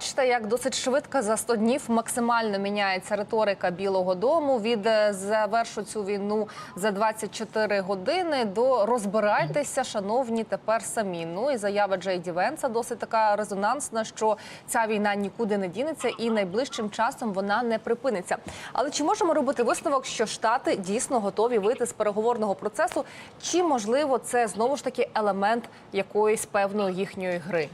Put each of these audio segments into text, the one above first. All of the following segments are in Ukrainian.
бачите, як досить швидко за 100 днів максимально міняється риторика Білого Дому від е, завершу цю війну за 24 години до розбирайтеся, шановні, тепер самі. Ну і заява Джей Ді Венса досить така резонансна, що ця війна нікуди не дінеться і найближчим часом вона не припиниться. Але чи можемо робити висновок, що штати дійсно готові вийти з переговорного процесу? Чи можливо це знову ж таки елемент якоїсь певної їхньої гри?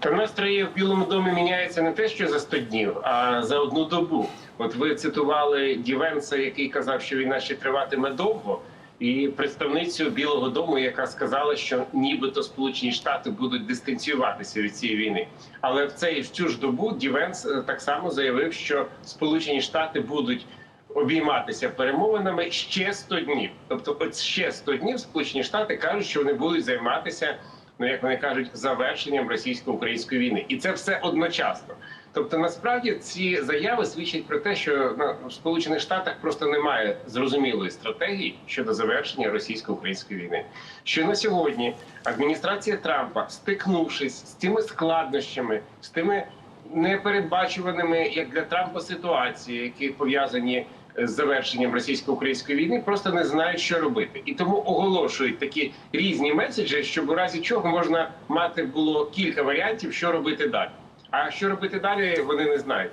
Та настрої в Білому домі міняється не те, що за 100 днів, а за одну добу. От ви цитували Дівенса, який казав, що війна ще триватиме довго, і представницю Білого Дому, яка сказала, що нібито Сполучені Штати будуть дистанціюватися від цієї війни. Але в цей в цю ж добу Дівенс е, так само заявив, що Сполучені Штати будуть. Обійматися перемовинами ще 100 днів. Тобто, от ще 100 днів Сполучені Штати кажуть, що вони будуть займатися ну як вони кажуть, завершенням російсько-української війни, і це все одночасно. Тобто, насправді ці заяви свідчать про те, що на в Сполучених Штатах просто немає зрозумілої стратегії щодо завершення російсько-української війни. Що на сьогодні адміністрація Трампа, стикнувшись з цими складнощами, з тими непередбачуваними як для Трампа ситуації, які пов'язані з завершенням російсько-української війни, просто не знають, що робити, і тому оголошують такі різні меседжі, щоб у разі чого можна мати було кілька варіантів, що робити далі. А що робити далі, вони не знають.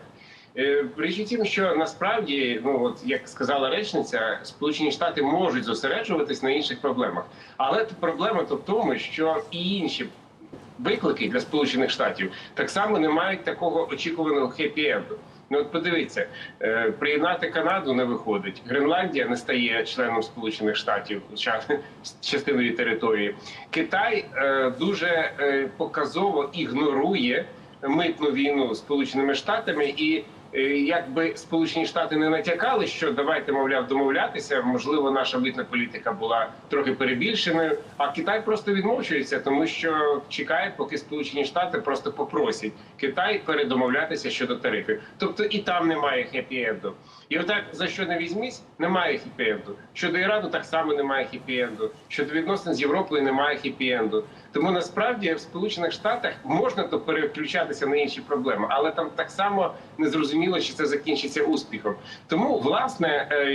Е, Річ у тім, що насправді, ну от як сказала речниця, Сполучені Штати можуть зосереджуватись на інших проблемах, але проблема то в тому, що і інші виклики для Сполучених Штатів так само не мають такого очікуваного хеппі-енду. Ну от подивіться, е, приєднати Канаду не виходить. Гренландія не стає членом Сполучених Штатів, ча- частиною території. Китай е, дуже е, показово ігнорує митну війну з Сполученими Штатами і. Е, Якби Сполучені Штати не натякали, що давайте, мовляв, домовлятися, можливо, наша митна політика була трохи перебільшеною. А Китай просто відмовчується, тому що чекає, поки Сполучені Штати просто попросять Китай передомовлятися щодо тарифів. Тобто і там немає хеппі-енду. І отак за що не візьмісь, немає хеппі-енду. Щодо Ірану так само немає хеппі-енду. Щодо відносин з Європою немає хеппі-енду. Тому насправді в Сполучених Штатах можна то переключатися на інші проблеми, але там так само не зрозуміло, чи це закінчиться успіхом. Тому, власне, е,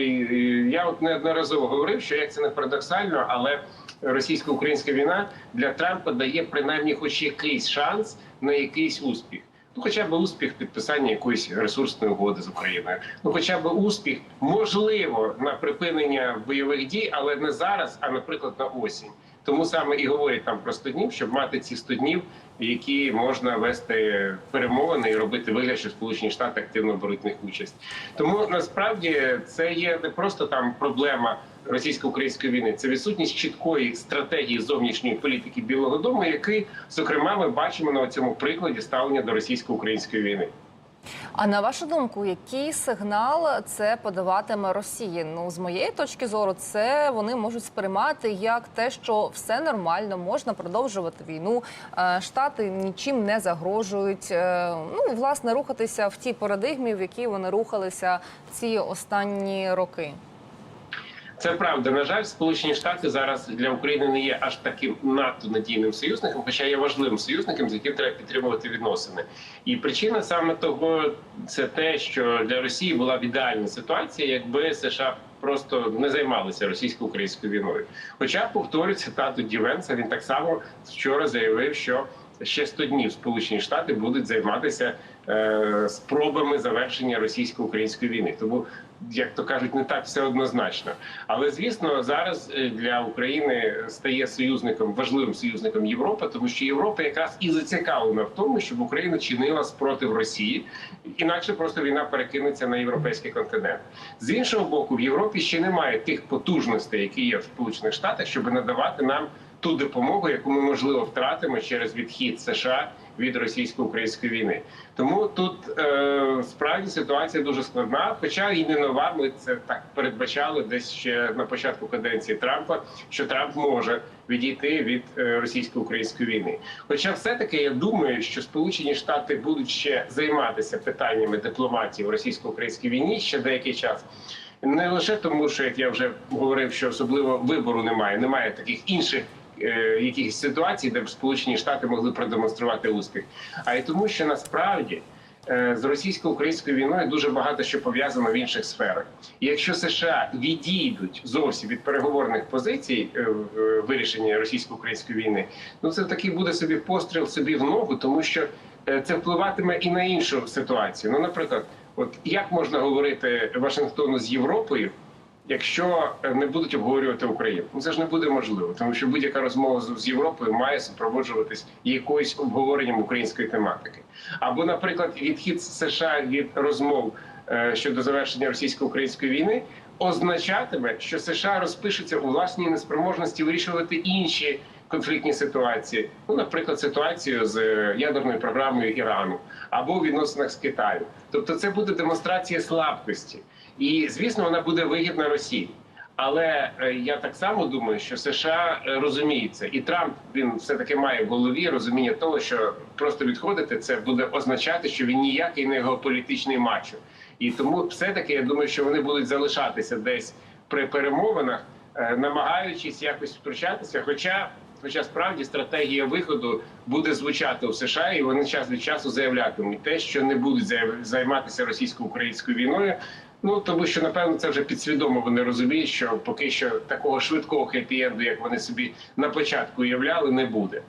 я от неодноразово говорив, що як це не парадоксально, але російсько-українська війна для Трампа дає принаймні хоч якийсь шанс на якийсь успіх. Ну, хоча б успіх підписання якоїсь ресурсної угоди з Україною. Ну, хоча б успіх, можливо, на припинення бойових дій, але не зараз, а наприклад, на осінь. Тому саме і говорять там про 100 днів, щоб мати ці 100 днів, які можна вести перемовини і робити вигляд, що Сполучені Штати активно беруть в них участь. Тому насправді це є не просто там проблема російсько-української війни, це відсутність чіткої стратегії зовнішньої політики Білого Дому, який зокрема ми бачимо на цьому прикладі ставлення до російсько-української війни. А на вашу думку, який сигнал це подаватиме Росії? Ну, з моєї точки зору, це вони можуть сприймати як те, що все нормально, можна продовжувати війну. е, Штати нічим не загрожують. е, Ну, власне, рухатися в тій парадигмі, в якій вони рухалися ці останні роки. Це правда. На жаль, Сполучені Штати зараз для України не є аж таким надто надійним союзником, хоча є важливим союзником, з яким треба підтримувати відносини. І причина саме того це те, що для Росії була б ідеальна ситуація, якби США просто не займалися російсько-українською війною. Хоча повторюю цитату Дівенса, він так само вчора заявив, що ще 100 днів Сполучені Штати будуть займатися е, спробами завершення російсько-української війни. Тому, як то кажуть, не так все однозначно. Але звісно, зараз е, для України стає союзником важливим союзником Європи, тому що Європа якраз і зацікавлена в тому, щоб Україна чинила спротив Росії, інакше просто війна перекинеться на європейський континент. З іншого боку, в Європі ще немає тих потужностей, які є в Сполучених Штатах, щоб надавати нам ту допомогу, яку ми можливо втратимо через відхід США від російсько-української війни. Тому тут е, справді ситуація дуже складна, хоча і не нова. Ми це так передбачали десь ще на початку каденції Трампа, що Трамп може відійти від е, російсько-української війни. Хоча, все таки, я думаю, що Сполучені Штати будуть ще займатися питаннями дипломатії в російсько-українській війні ще деякий час. Не лише тому, що як я вже говорив, що особливо вибору немає, немає таких інших якихось ситуацій, де б Сполучені Штати могли продемонструвати успіх, а й тому, що насправді. е, З російсько-українською війною дуже багато що пов'язано в інших сферах. І якщо США відійдуть зовсім від переговорних позицій е, в е, вирішенні російсько-української війни, ну це такий буде собі постріл собі в ногу, тому що е, це впливатиме і на іншу ситуацію. Ну, наприклад, от як можна говорити Вашингтону з Європою, якщо не будуть обговорювати Україну? Ну це ж не буде можливо, тому що будь-яка розмова з Європою має супроводжуватись якоюсь обговоренням української тематики. Або, наприклад, відхід США від розмов е, щодо завершення російсько-української війни означатиме, що США розпишуться у власній неспроможності вирішувати інші конфліктні ситуації, ну, наприклад, ситуацію з е, ядерною програмою Ірану або відносинах з Китаєм. Тобто, це буде демонстрація слабкості, і звісно, вона буде вигідна Росії. Але е, я так само думаю, що США е, розуміється, і Трамп він все таки має в голові розуміння того, що просто відходити це буде означати, що він ніякий не геополітичний мачо. І тому, все таки, я думаю, що вони будуть залишатися десь при перемовинах, намагаючись якось втручатися. Хоча, хоча справді стратегія виходу буде звучати у США, і вони час від часу заявлятимуть те, що не будуть займатися російсько-українською війною. Ну тому що напевно це вже підсвідомо вони розуміють, що поки що такого швидкого хеппі-енду, як вони собі на початку уявляли, не буде.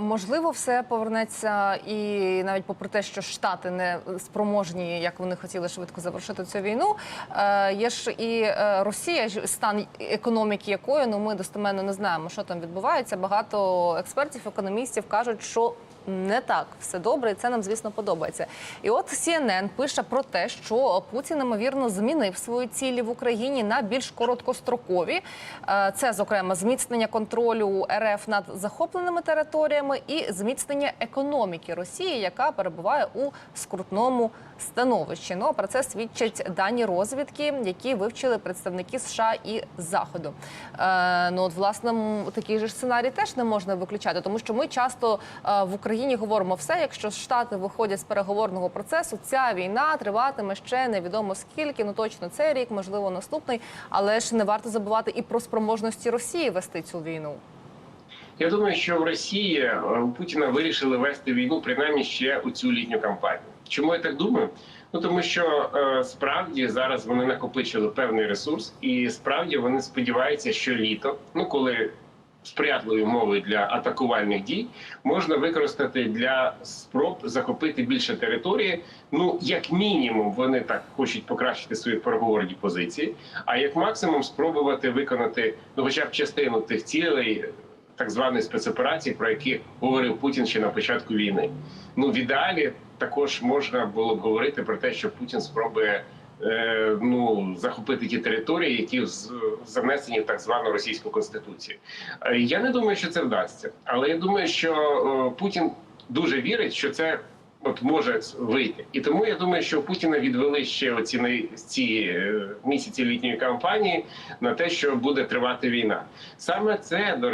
Можливо, все повернеться, і навіть попри те, що штати не спроможні, як вони хотіли швидко завершити цю війну. е, Є ж і е, Росія, стан економіки якої ну ми достеменно не знаємо, що там відбувається. Багато експертів, економістів кажуть, що. Не так все добре, і це нам звісно подобається. І от CNN пише про те, що Путін ймовірно змінив свої цілі в Україні на більш короткострокові. Е, Це, зокрема, зміцнення контролю РФ над захопленими територіями і зміцнення економіки Росії, яка перебуває у скрутному становищі. Ну а про це свідчать дані розвідки, які вивчили представники США і Заходу. Е, ну от власне такий же сценарій теж не можна виключати, тому що ми часто е, в Україні говоримо все. Якщо Штати виходять з переговорного процесу, ця війна триватиме ще невідомо скільки. Ну точно цей рік, можливо, наступний. Але ж не варто забувати і про спроможності Росії вести цю війну. Я думаю, що в Росії е, у Путіна вирішили вести війну принаймні ще у цю літню кампанію. Чому я так думаю? Ну тому що е, справді зараз вони накопичили певний ресурс, і справді вони сподіваються, що літо, ну коли сприятливі умови для атакувальних дій можна використати для спроб захопити більше території. Ну як мінімум, вони так хочуть покращити свої переговорні позиції, а як максимум спробувати виконати ну, хоча б частину тих цілей. Так званої спецоперації, про які говорив Путін ще на початку війни. Ну в ідеалі також можна було б говорити про те, що Путін спробує ну захопити ті території, які занесені в так звану російську конституцію. Е, Я не думаю, що це вдасться, але я думаю, що е, Путін дуже вірить, що це. От може вийти, і тому я думаю, що Путіна відвели ще оці ці е, місяці літньої кампанії на те, що буде тривати війна. Саме це до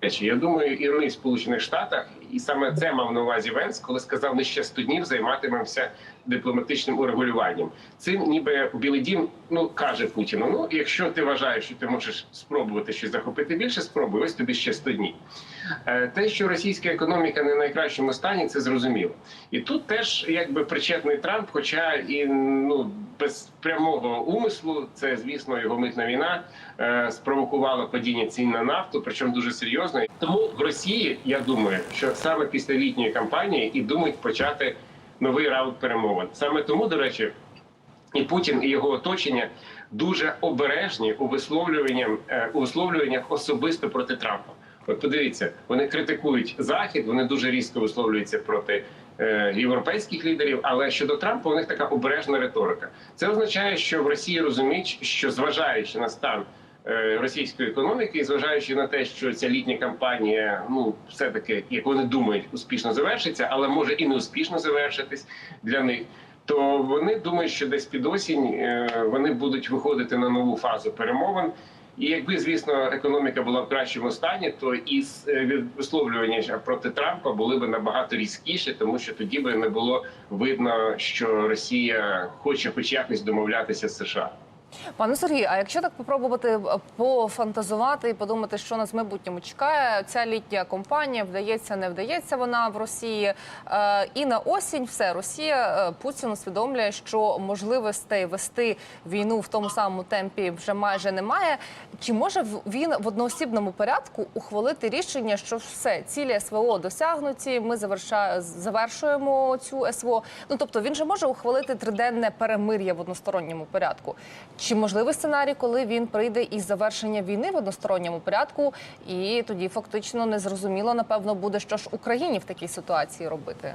речі, я думаю, і ми в Сполучених Штатах, і саме це мав на увазі Венс, коли сказав, не ще 100 днів займатимемося дипломатичним урегулюванням. Цим ніби Білий Дім ну каже Путіну: ну якщо ти вважаєш, що ти можеш спробувати щось захопити більше, спробуй, ось тобі ще 100 днів. Е, Те, що російська економіка не в найкращому стані, це зрозуміло. І тут теж якби причетний Трамп, хоча і ну без прямого умислу, це звісно його митна війна е, спровокувала падіння цін на нафту, причому дуже серйозно. Тому в Росії я думаю, що саме після літньої кампанії і думають почати новий раунд перемовин. Саме тому, до речі, і Путін і його оточення дуже обережні у висловлюваннях е, у висловлюваннях особисто проти Трампа. От подивіться, вони критикують захід, вони дуже різко висловлюються проти е, європейських лідерів. Але щодо Трампа, у них така обережна риторика. Це означає, що в Росії розуміють, що зважаючи на стан російської економіки, і зважаючи на те, що ця літня кампанія, ну все таки, як вони думають, успішно завершиться, але може і не успішно завершитись для них. То вони думають, що десь під осінь е, вони будуть виходити на нову фазу перемовин. І якби, звісно, економіка була в кращому стані, то і е, висловлювання проти Трампа були б набагато різкіші, тому що тоді би не було видно, що Росія хоче хоч якось домовлятися з США. Пане Сергію, а якщо так попробувати е, пофантазувати і подумати, що нас в майбутньому чекає, ця літня компанія вдається, не вдається вона в Росії. Е, і на осінь все Росія е, Путін усвідомлює, що можливостей вести війну в тому самому темпі вже майже немає. Чи може він в одноосібному порядку ухвалити рішення, що все цілі СВО досягнуті? Ми заверша... завершуємо цю СВО. Ну тобто він же може ухвалити триденне перемир'я в односторонньому порядку. Чи можливий сценарій, коли він прийде із завершення війни в односторонньому порядку, і тоді фактично незрозуміло, напевно, буде що ж Україні в такій ситуації робити?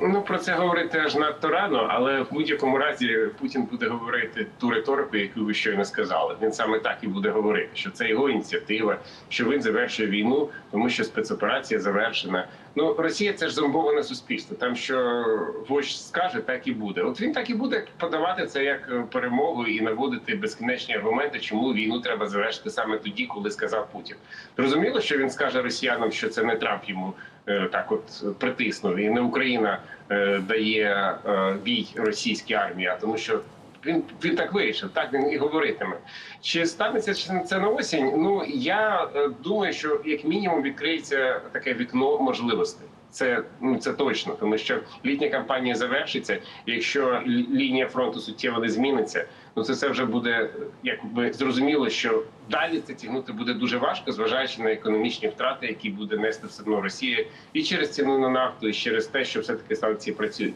Ну про це говорити аж надто рано, але в будь-якому разі Путін буде говорити ту риторику, яку ви щойно сказали. Він саме так і буде говорити, що це його ініціатива, що він завершує війну, тому що спецоперація завершена. Ну Росія це ж зомбоване суспільство. Там що вождь скаже, так і буде. От він так і буде подавати це як е, перемогу і наводити безкінечні аргументи, чому війну треба завершити саме тоді, коли сказав Путін. Зрозуміло, що він скаже росіянам, що це не Трамп йому так, от притиснув, і не Україна е, дає е, бій російській армії, а тому що. Він він так вирішив, так він і говоритиме. Чи станеться чи це на осінь? Ну я е, думаю, що як мінімум відкриється таке вікно можливостей. Це ну це точно, тому що літня кампанія завершиться. Якщо лінія фронту суттєво не зміниться, ну це це вже буде якби зрозуміло, що далі це тягнути буде дуже важко, зважаючи на економічні втрати, які буде нести все одно Росія, і через ціну на нафту, і через те, що все таки санкції працюють.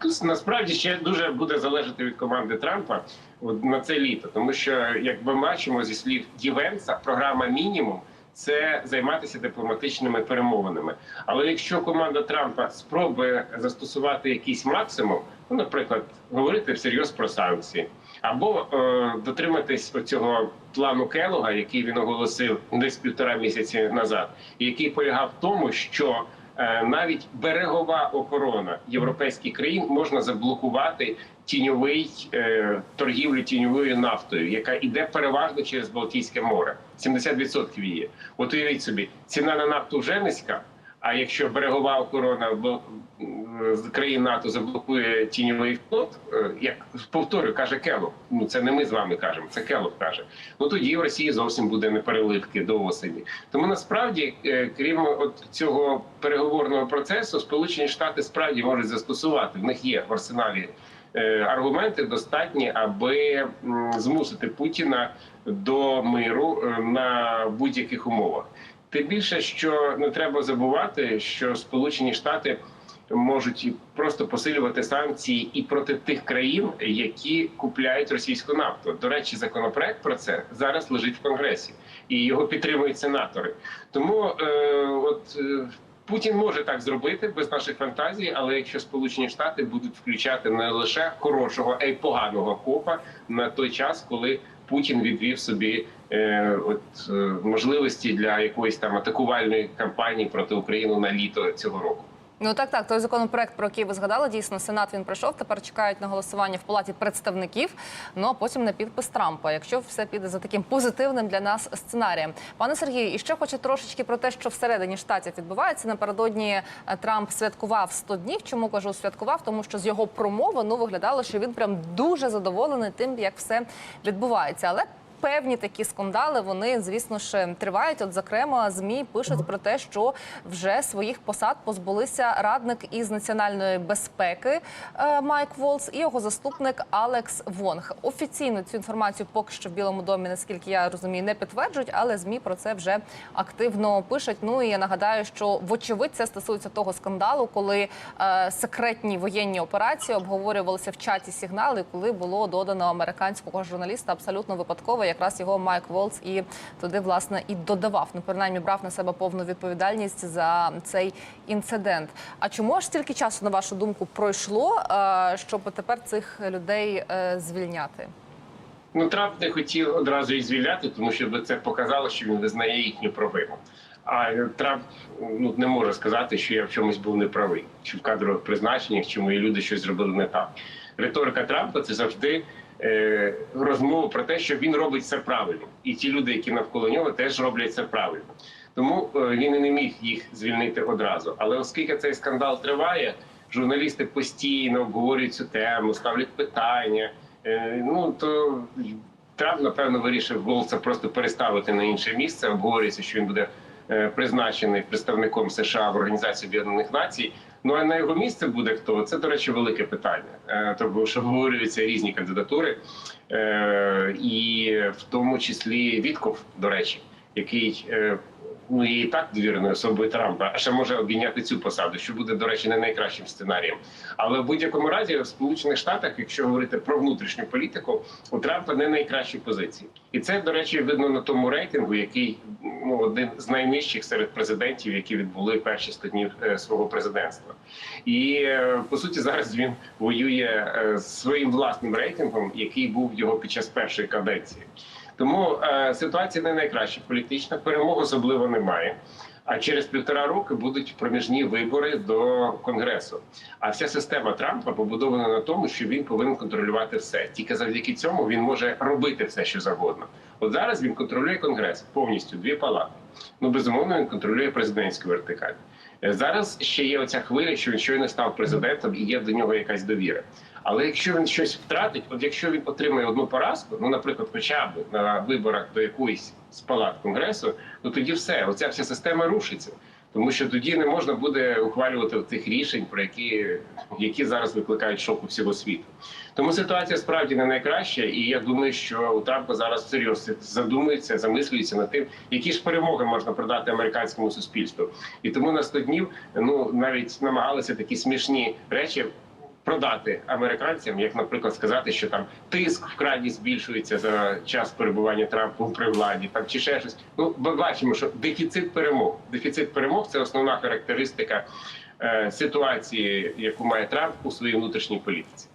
Тут насправді ще дуже буде залежати від команди Трампа на це літо, тому що як ми бачимо зі слів Дівенса, програма мінімум. Це займатися дипломатичними перемовинами. Але якщо команда Трампа спробує застосувати якийсь максимум, ну, наприклад, говорити всерйоз про санкції, або е, дотриматись оцього плану Келога, який він оголосив десь півтора місяці назад, який полягав в тому, що е, навіть берегова охорона європейських країн можна заблокувати тіньовий е, торгівлю тіньовою нафтою, яка йде переважно через Балтійське море. 70% її. От уявіть собі, ціна на нафту вже низька. А якщо берегова охорона е, країн НАТО заблокує тіньовий флот, е, як повторюю, каже Келов, ну це не ми з вами кажемо, це Келов каже. Ну тоді в Росії зовсім буде непереливки до осені. Тому насправді, е, крім от цього переговорного процесу, Сполучені Штати справді можуть застосувати. В них є в арсеналі аргументи достатні, аби змусити Путіна до миру на будь-яких умовах. Тим більше, що не треба забувати, що Сполучені Штати можуть просто посилювати санкції і проти тих країн, які купляють російську нафту. До речі, законопроект про це зараз лежить в конгресі, і його підтримують сенатори. Тому е, от. Е, Путін може так зробити без наших фантазій, але якщо Сполучені Штати будуть включати не лише хорошого, а й поганого копа на той час, коли Путін відвів собі е, от е, можливості для якоїсь там атакувальної кампанії проти України на літо цього року. Ну так, так. Той законопроект, про який ви згадали, дійсно сенат він пройшов. Тепер чекають на голосування в палаті представників. Ну а потім на підпис Трампа, якщо все піде за таким позитивним для нас сценарієм. Пане Сергію, і ще хочу трошечки про те, що всередині штатів відбувається. Напередодні е, Трамп святкував 100 днів. Чому кажу святкував? Тому що з його промови ну виглядало, що він прям дуже задоволений тим, як все відбувається. Але Певні такі скандали вони, звісно ж, тривають. От, зокрема, змі пишуть про те, що вже своїх посад позбулися радник із національної безпеки е, Майк Волц і його заступник Алекс Вонг. Офіційно цю інформацію поки що в Білому домі, наскільки я розумію, не підтверджують, але змі про це вже активно пишуть. Ну і я нагадаю, що вочевидь це стосується того скандалу, коли е, секретні воєнні операції обговорювалися в чаті сигнали, коли було додано американського журналіста абсолютно випадково. Якраз його Майк Волц і туди власне і додавав. Ну принаймні брав на себе повну відповідальність за цей інцидент. А чому аж стільки часу, на вашу думку, пройшло, е, щоб тепер цих людей е, звільняти? Ну Трамп не хотів одразу їх звільняти, тому що це показало, що він визнає їхню провину. А Трамп ну не може сказати, що я в чомусь був неправий, чи в кадрових призначеннях, чи мої люди щось зробили не так. Риторика Трампа це завжди е, розмова про те, що він робить все правильно, і ті люди, які навколо нього, теж роблять це правильно. Тому е, він і не міг їх звільнити одразу. Але оскільки цей скандал триває, журналісти постійно обговорюють цю тему, ставлять питання. Е, ну то Трамп напевно вирішив Волца просто переставити на інше місце. Обговорюється, що він буде призначений представником США в Організації Об'єднаних Націй. Ну а на його місце буде хто? Це, до речі, велике питання. Тобто, що обговорюються різні кандидатури, Е, і в тому числі Вітков, до речі, який е, ну і так довіреною особою Трампа, а ще може обійняти цю посаду, що буде, до речі, не найкращим сценарієм. Але в будь-якому разі в Сполучених Штатах, якщо говорити про внутрішню політику, у Трампа не найкращі позиції, і це до речі видно на тому рейтингу, який ну один з найнижчих серед президентів, які відбули перші 100 днів е, свого президентства. І е, по суті зараз він воює е, з своїм власним рейтингом, який був його під час першої каденції. Тому е, ситуація не найкраща політична, перемог особливо немає. А через півтора роки будуть проміжні вибори до конгресу. А вся система Трампа побудована на тому, що він повинен контролювати все. Тільки завдяки цьому він може робити все, що завгодно. От зараз він контролює конгрес повністю дві палати. Ну безумовно, він контролює президентську вертикаль. Е, Зараз ще є оця хвиля, що він щойно став президентом і є до нього якась довіра. Але якщо він щось втратить, от якщо він отримає одну поразку, ну наприклад, хоча б на виборах до якоїсь з палат конгресу, ну тоді все, оця вся система рушиться. Тому що тоді не можна буде ухвалювати тих рішень, про які, які зараз викликають шок у всього світу. Тому ситуація справді не найкраща, і я думаю, що у Трампа зараз всерйоз задумується, замислюється над тим, які ж перемоги можна продати американському суспільству. І тому на 100 днів ну навіть намагалися такі смішні речі продати американцям, як, наприклад, сказати, що там тиск вкрай збільшується за час перебування Трампу при владі, там чи ще щось. Ну, ми бачимо, що дефіцит перемог. Дефіцит перемог це основна характеристика е, ситуації, яку має Трамп у своїй внутрішній політиці.